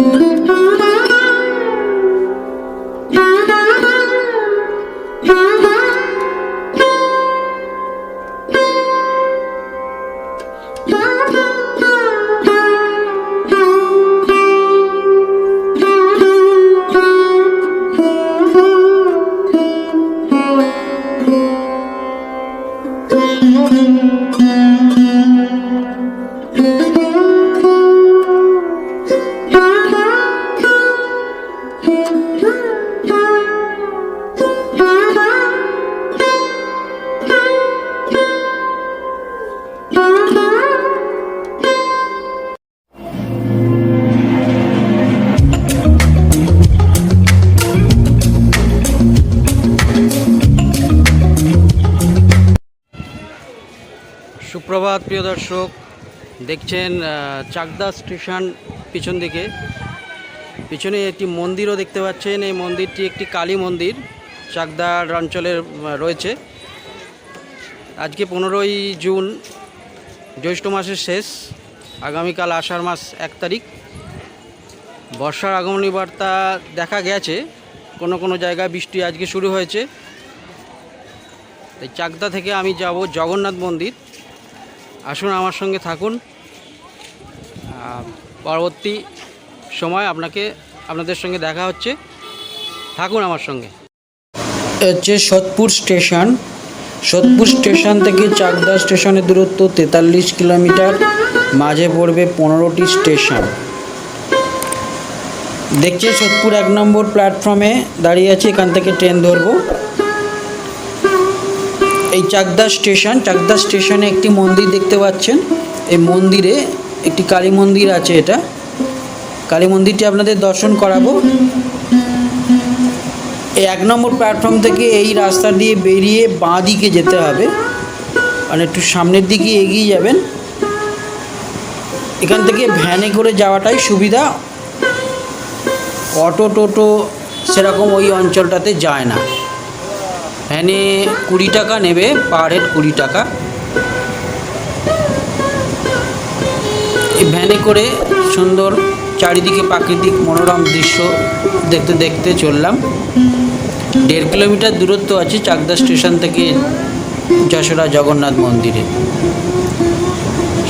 thank you. সুপ্রভাত, প্রিয় দর্শক। দেখছেন চাকদা স্টেশন পিছন দিকে। পিছনে একটি মন্দিরও দেখতে পাচ্ছেন। এই মন্দিরটি একটি কালী মন্দির, চাকদার অঞ্চলের রয়েছে। আজকে পনেরোই জুন, জ্যৈষ্ঠ মাসের শেষ। আগামীকাল আষাঢ় মাস এক তারিখ। বর্ষার আগমনী বার্তা দেখা গেছে। কোনো কোনো জায়গায় বৃষ্টি আজকে শুরু হয়েছে। এই চাকদা থেকে আমি যাব জগন্নাথ মন্দির। আসুন আমার সঙ্গে থাকুন। পরবর্তী সময় আপনাকে, আপনাদের সঙ্গে দেখা হচ্ছে। থাকুন আমার সঙ্গে। হচ্ছে সোদপুর স্টেশন। সোদপুর স্টেশন থেকে চাকদা স্টেশনের দূরত্ব তেতাল্লিশ কিলোমিটার। মাঝে পড়বে পনেরোটি স্টেশন। দেখছি সোদপুর এক নম্বর প্ল্যাটফর্মে দাঁড়িয়ে আছে, এখান থেকে ট্রেন ধরবো। এই চাকদা স্টেশন, চাকদা স্টেশনে একটি মন্দির দেখতে পাচ্ছেন। এই মন্দিরে একটি কালী মন্দির আছে এটা। কালী মন্দিরটি আপনাদের দর্শন করাবো। এই এক নম্বর প্ল্যাটফর্ম থেকে এই রাস্তা দিয়ে বেরিয়ে বাঁ দিকে যেতে হবে। আর একটু সামনের দিকে এগিয়ে যাবেন। এখান থেকে ভ্যানে করে যাওয়াটাই সুবিধা। অটো টোটো সেরকম ওই অঞ্চলটাতে যায় না। ভ্যানে কুড়ি টাকা নেবে, পার হেড কুড়ি টাকা। ভ্যানে করে সুন্দর চারিদিকে প্রাকৃতিক মনোরম দৃশ্য দেখতে দেখতে চললাম। দেড় কিলোমিটার দূরত্ব আছে চাকদা স্টেশন থেকে যশোরা জগন্নাথ মন্দিরে।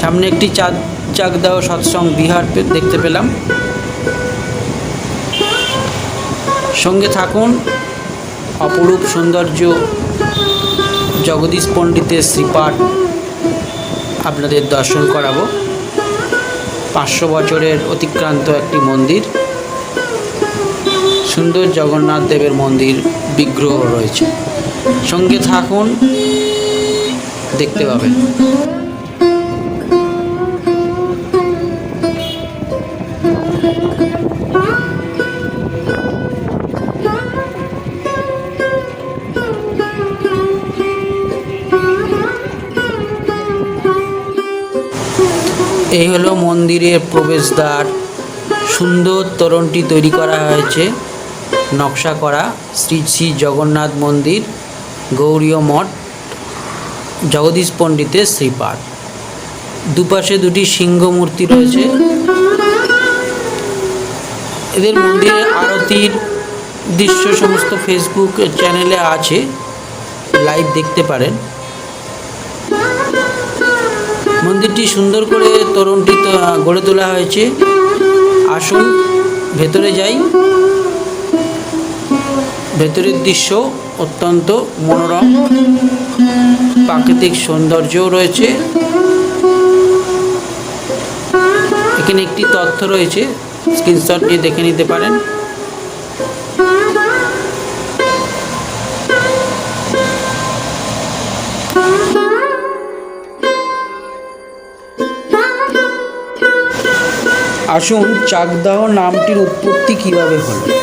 সামনে একটি চাঁদ, চাকদা ও সৎসং বিহার দেখতে পেলাম। সঙ্গে থাকুন অপরূপ সৌন্দর্য জগদীশ পণ্ডিতের শ্রীপাঠ আপনাদের দর্শন করাবো। পাঁচশো বছরের অতিক্রান্ত একটি মন্দির। সুন্দর জগন্নাথ দেবের মন্দির বিগ্রহ রয়েছে। সঙ্গে থাকুন, দেখতে পাবেন। এই হলো মন্দিরের প্রবেশদ্বার। সুন্দর তোরণটি তৈরি করা হয়েছে। নকশা করা শ্রী শ্রী জগন্নাথ মন্দির, গৌরীয় মঠ, জগদীশ পণ্ডিতের শ্রীপাঠ দুপাশে দুটি সিংহ মূর্তি রয়েছে। এদের মন্দিরের আরতির দৃশ্য সমস্ত ফেসবুক চ্যানেলে আছে। লাইভ দেখতে পারেন। মন্দিরটি সুন্দর করে তোরণটি গড়ে তোলা হয়েছে। আসুন, ভেতরে যাই। ভেতরের দৃশ্য অত্যন্ত মনোরম। প্রাকৃতিক সৌন্দর্যও রয়েছে। এখানে একটি তথ্য রয়েছে। স্ক্রিনশট নিয়ে দেখে নিতে পারেন। আসুন, চাকদাহ নামটির উৎপত্তি কীভাবে হলো?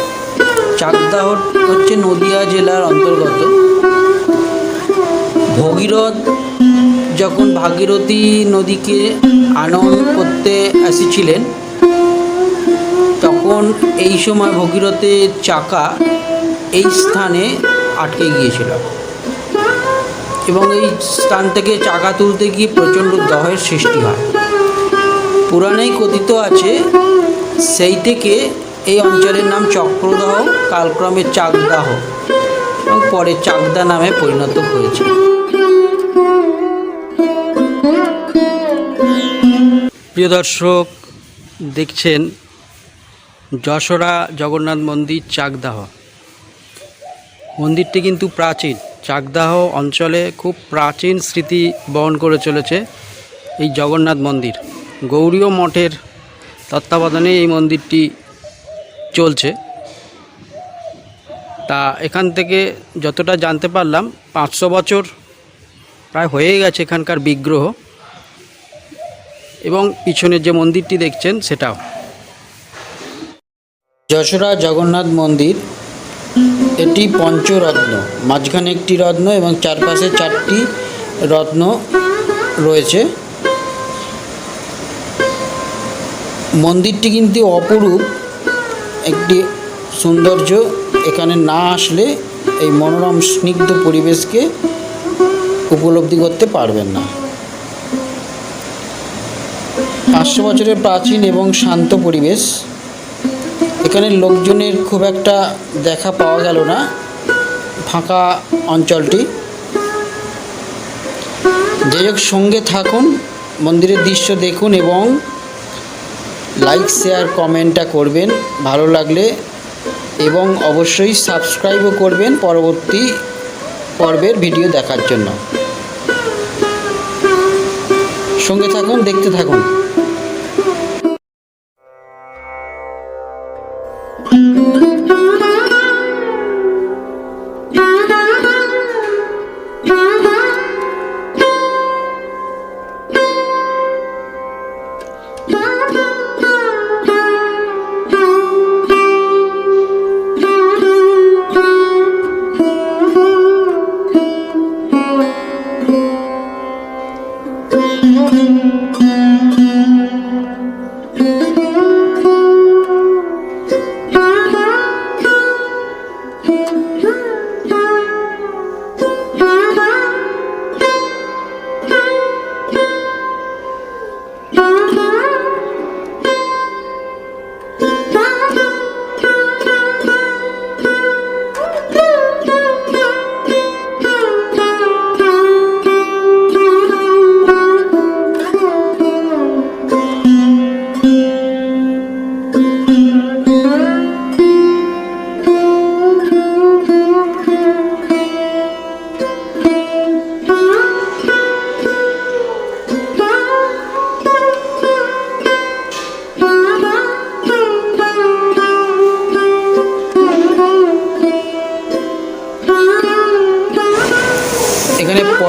চাকদাহ হচ্ছে নদিয়া জেলার অন্তর্গত। ভগীরথ যখন ভাগীরথী নদীকে আনয়ন করতে এসেছিলেন, তখন এই সময় ভগীরথের চাকা এই স্থানে আটকে গিয়েছিল। এবং এই স্থান থেকে চাকা তুলতে গিয়ে প্রচণ্ড দহের সৃষ্টি হয়। পুরাণেই কথিত আছে, সেই থেকে এই অঞ্চলের নাম চক্রদাহ, কালক্রমে চাকদাহ এবং পরে চাকদা নামে পরিণত হয়েছে। প্রিয় দর্শক, দেখছেন যশোরা জগন্নাথ মন্দির চাকদাহ। মন্দিরটি কিন্তু প্রাচীন। চাকদাহ অঞ্চলে খুব প্রাচীন স্মৃতি বহন করে চলেছে এই জগন্নাথ মন্দির। গৌরীয় মঠের তত্ত্বাবধানে এই মন্দিরটি চলছে। তা এখান থেকে যতটা জানতে পারলাম, পাঁচশো বছর প্রায় হয়ে গেছে এখানকার বিগ্রহ এবং পিছনে যে মন্দিরটি দেখছেন সেটাও। যশোরা জগন্নাথ মন্দির, এটি পঞ্চরত্ন, মাঝখানে একটি রত্ন এবং চারপাশে চারটি রত্ন রয়েছে। মন্দিরটি কিন্তু অপরূপ। একটি সৌন্দর্য এখানে না আসলে এই মনোরম স্নিগ্ধ পরিবেশকে উপলব্ধি করতে পারবেন না। পাঁচশো বছরের প্রাচীন এবং শান্ত পরিবেশ। এখানে লোকজনের খুব একটা দেখা পাওয়া গেল না ফাঁকা অঞ্চলটি। যে হোক, সঙ্গে থাকুন, মন্দিরের দৃশ্য দেখুন এবং লাইক শেয়ার কমেন্টটা করবেন, ভালো লাগলে এবং অবশ্যই সাবস্ক্রাইবও করবেন পরবর্তী পর্বের ভিডিও দেখার জন্য। সঙ্গে থাকুন, দেখতে থাকুন।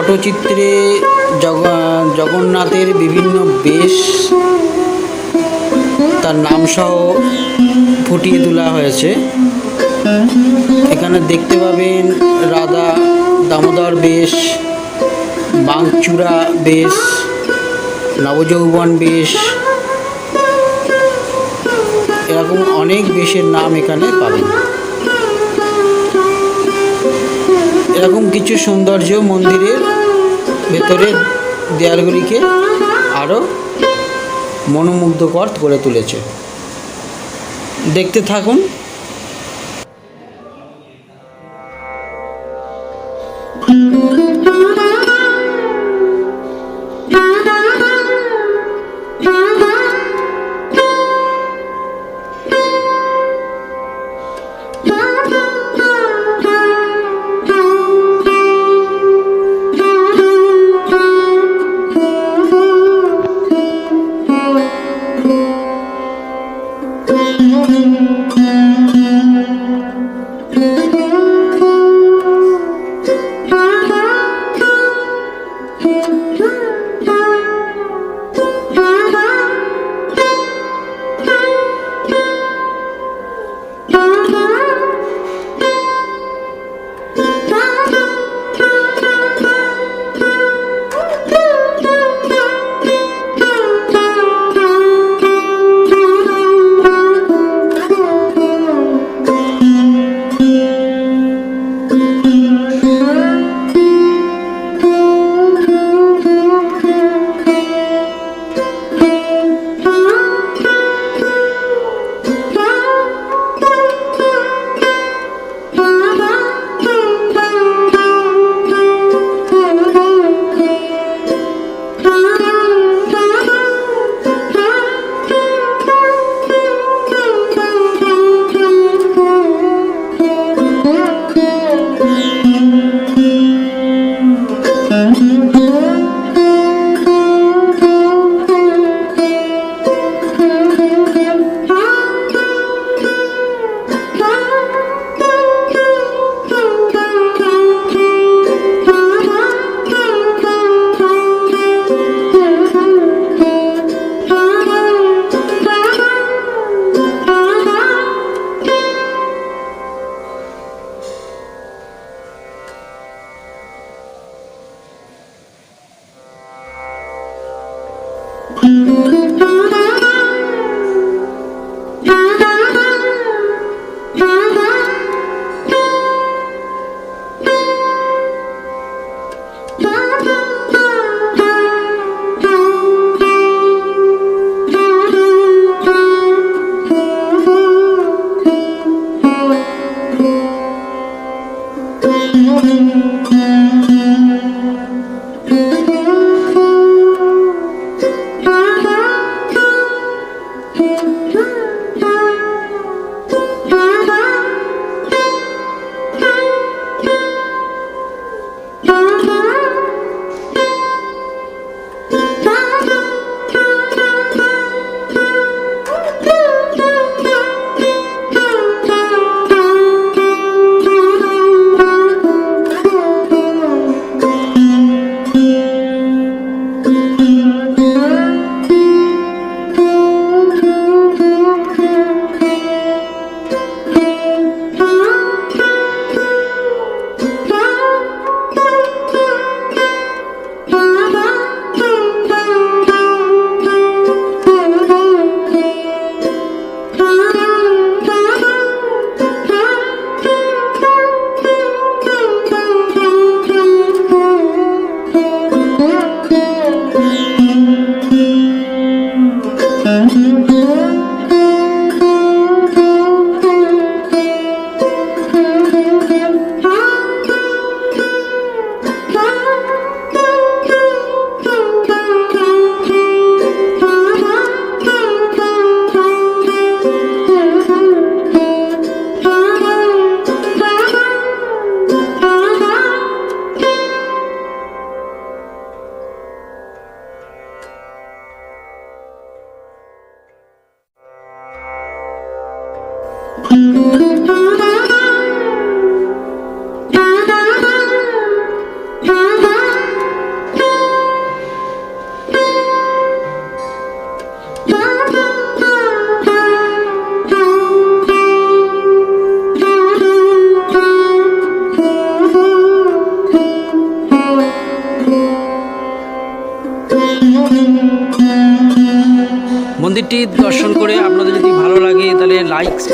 পটচিত্রে জগ, জগন্নাথের বিভিন্ন বেশ তার নামসহ ফুটিয়ে তোলা হয়েছে। এখানে দেখতে পাবেন রাধা দামোদর বেশ বাংচূড়া বেশ, নবযৌবন বেশ, এরকম অনেক বেশের নাম এখানে পাবেন। এরকম কিছু সৌন্দর্য মন্দিরের ভেতরের দেয়ালগুলিকে আরও মনোমুগ্ধকর করে তুলেছে দেখতে থাকুন thank you.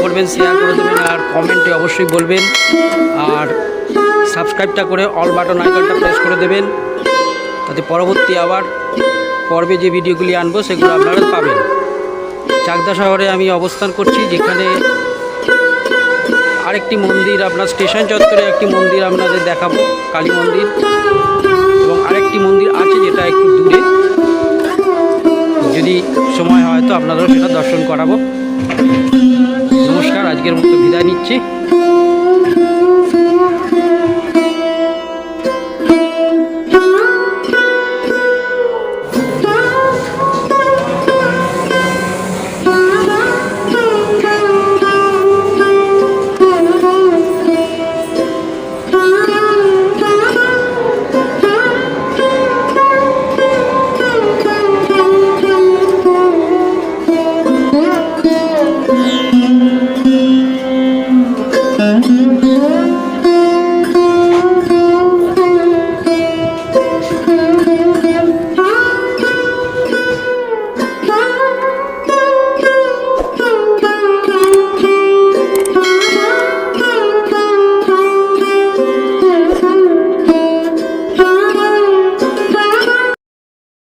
করবেন শেয়ার করে দেবেন আর কমেন্টে অবশ্যই বলবেন। আর সাবস্ক্রাইবটা করে অল বাটন আইকনটা প্রেস করে দেবেন। তাতে পরবর্তী আবার পর্বে যে ভিডিওগুলি আনব, সেগুলো আপনারা পাবেন। চাকদা শহরে আমি অবস্থান করছি, যেখানে আরেকটি মন্দির, আপনার স্টেশন চত্বরে একটি মন্দির আপনাদের দেখাবো, কালী মন্দির। এবং আরেকটি মন্দির আছে যেটা একটু দূরে। যদি সময় হয় তো আপনাদেরও সেটা দর্শন করাবো। আজকের মতো বিদায় নিচ্ছি।